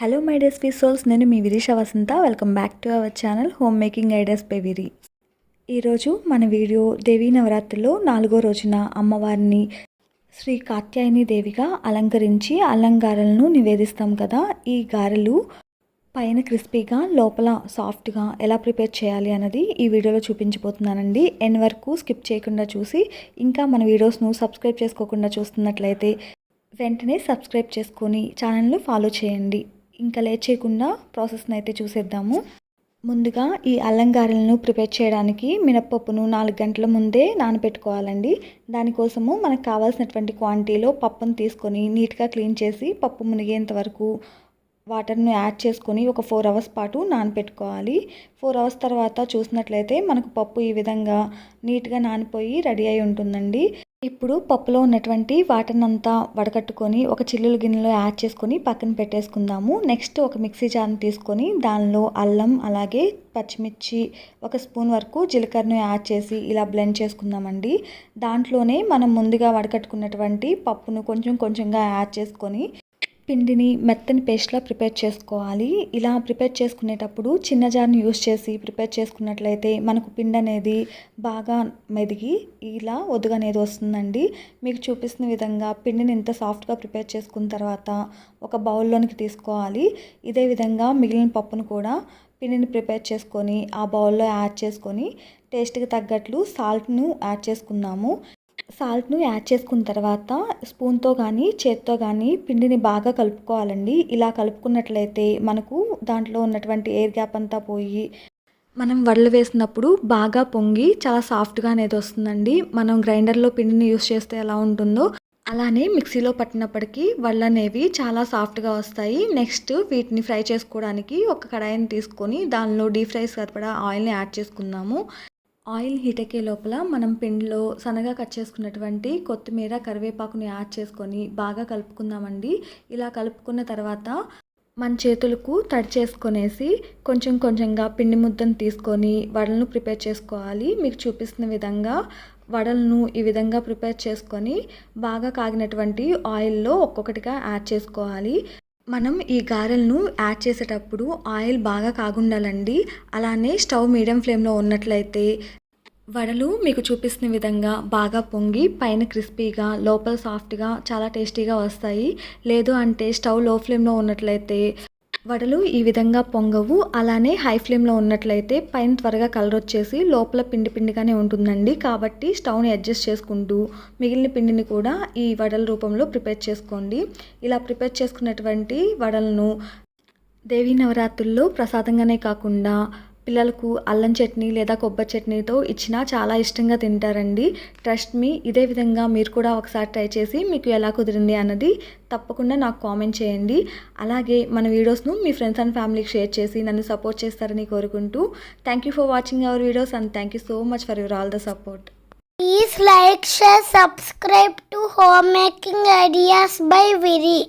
Hello my dears sweet souls నేను మీ Virisha Vasantha. Welcome back to our channel home making ideas by Viri ఈరోజు మన video దేవీ నవరాత్రిలో నాలుగో రోజున అమ్మవారిని శ్రీ కాత్యాయని దేవిగా అలంకరించి అలంకారాలను నివేదిస్తాం కదా. ఈ గారెలు పైన క్రిస్పీగా లోపల సాఫ్ట్గా ఎలా ప్రిపేర్ చేయాలి అన్నది ఈ వీడియోలో చూపించబోతున్నానండి. ఎన్ వరకు స్కిప్ చేయకుండా చూసి ఇంకా మన వీడియోస్ను సబ్స్క్రైబ్ చేసుకోకుండా చూస్తున్నట్లయితే వెంటనే సబ్స్క్రైబ్ చేసుకొని ఛానల్ను ఫాలో చేయండి. ఇంకా లేచేయకుండా ప్రాసెస్ని అయితే చూసేద్దాము. ముందుగా ఈ అల్లంగారెలను ప్రిపేర్ చేయడానికి మినప్పప్పును నాలుగు గంటల ముందే నానబెట్టుకోవాలండి దానికోసము మనకు కావాల్సినటువంటి క్వాంటిటీలో పప్పును తీసుకొని నీట్గా క్లీన్ చేసి పప్పు మునిగేంత వరకు వాటర్ను యాడ్ చేసుకొని ఒక ఫోర్ అవర్స్ పాటు నానపెట్టుకోవాలి. ఫోర్ అవర్స్ తర్వాత చూసినట్లయితే మనకు పప్పు ఈ విధంగా నీట్గా నానిపోయి రెడీ అయి ఉంటుందండి. ఇప్పుడు పప్పులో ఉన్నటువంటి వాటర్ని వడకట్టుకొని ఒక చిల్లుల గిన్నెలో యాడ్ చేసుకొని పక్కన పెట్టేసుకుందాము. నెక్స్ట్ ఒక మిక్సీ జార్ని తీసుకొని దానిలో అల్లం అలాగే పచ్చిమిర్చి ఒక స్పూన్ వరకు జీలకర్రను యాడ్ చేసి ఇలా బ్లెండ్ చేసుకుందామండి. దాంట్లోనే మనం ముందుగా వడకట్టుకున్నటువంటి పప్పును కొంచెం కొంచెంగా యాడ్ చేసుకొని పిండిని మెత్తని పేస్ట్లా ప్రిపేర్ చేసుకోవాలి. ఇలా ప్రిపేర్ చేసుకునేటప్పుడు చిన్న జార్ని యూస్ చేసి ప్రిపేర్ చేసుకున్నట్లయితే మనకు పిండి అనేది బాగా మెదిగి ఇలా ఒదుగు అనేది వస్తుందండి. మీకు చూపిస్తున్న విధంగా పిండిని ఇంత సాఫ్ట్గా ప్రిపేర్ చేసుకున్న తర్వాత ఒక బౌల్లోనికి తీసుకోవాలి. ఇదే విధంగా మిగిలిన పప్పును కూడా పిండిని ప్రిపేర్ చేసుకొని ఆ బౌల్లో యాడ్ చేసుకొని టేస్ట్కి తగ్గట్లు సాల్ట్ను యాడ్ చేసుకున్నాము సాల్ట్ను యాడ్ చేసుకున్న తర్వాత స్పూన్తో కానీ చేత్తో కానీ పిండిని బాగా కలుపుకోవాలండి. ఇలా కలుపుకున్నట్లయితే మనకు దాంట్లో ఉన్నటువంటి ఎయిర్ గ్యాప్ అంతా పోయి మనం వడలు వేసినప్పుడు బాగా పొంగి చాలా సాఫ్ట్గా అనేది వస్తుందండి. మనం గ్రైండర్లో పిండిని యూస్ చేస్తే ఎలా ఉంటుందో అలానే మిక్సీలో పట్టినప్పటికీ వడలు అనేవి చాలా సాఫ్ట్గా వస్తాయి. నెక్స్ట్ వీటిని ఫ్రై చేసుకోవడానికి ఒక కడాయిని తీసుకొని దానిలో డీప్ ఫ్రైస్ సరిపడా ఆయిల్ని యాడ్ చేసుకుందాము. ఆయిల్ హీట్ ఎక్కే లోపల మనం పిండిలో సన్నగా కట్ చేసుకున్నటువంటి కొత్తిమీర కరివేపాకుని యాడ్ చేసుకొని బాగా కలుపుకుందామండి. ఇలా కలుపుకున్న తర్వాత మన చేతులకు తడి చేసుకొనేసి కొంచెం కొంచెంగా పిండి ముద్దను తీసుకొని వడలను ప్రిపేర్ చేసుకోవాలి. మీకు చూపిస్తున్న విధంగా వడలను ఈ విధంగా ప్రిపేర్ చేసుకొని బాగా కాగినటువంటి ఆయిల్లో ఒక్కొక్కటిగా యాడ్ చేసుకోవాలి. మనం ఈ గారెలను యాడ్ చేసేటప్పుడు ఆయిల్ బాగా కాగుండాలండి. అలానే స్టవ్ మీడియం ఫ్లేమ్లో ఉన్నట్లయితే వడలు మీకు చూపిస్తున్న విధంగా బాగా పొంగి పైన క్రిస్పీగా లోపల సాఫ్ట్గా చాలా టేస్టీగా వస్తాయి. లేదు అంటే స్టవ్లో ఫ్లేమ్లో ఉన్నట్లయితే వడలు ఈ విధంగా పొంగవు. అలానే హై ఫ్లేమ్లో ఉన్నట్లయితే పైన త్వరగా కలర్ వచ్చేసి లోపల పిండి పిండిగానే ఉంటుందండి. కాబట్టి స్టవ్ని అడ్జస్ట్ చేసుకుంటూ మిగిలిన పిండిని కూడా ఈ వడల రూపంలో ప్రిపేర్ చేసుకోండి. ఇలా ప్రిపేర్ చేసుకున్నటువంటి వడలను దేవీ నవరాత్రుల్లో ప్రసాదంగానే కాకుండా పిల్లలకు అల్లం చట్నీ లేదా కొబ్బరి చట్నీతో ఇచ్చినా చాలా ఇష్టంగా తింటారండి. ట్రస్ట్ మీ ఇదే విధంగా మీరు కూడా ఒకసారి ట్రై చేసి మీకు ఎలా కుదిరింది అన్నది తప్పకుండా నాకు కామెంట్ చేయండి. అలాగే మన వీడియోస్ను మీ ఫ్రెండ్స్ అండ్ ఫ్యామిలీకి షేర్ చేసి నన్ను సపోర్ట్ చేస్తారని కోరుకుంటూ thank you for watching our videos and thank you so much for your all the support Please like, share, subscribe to Homemaking Ideas by Viri.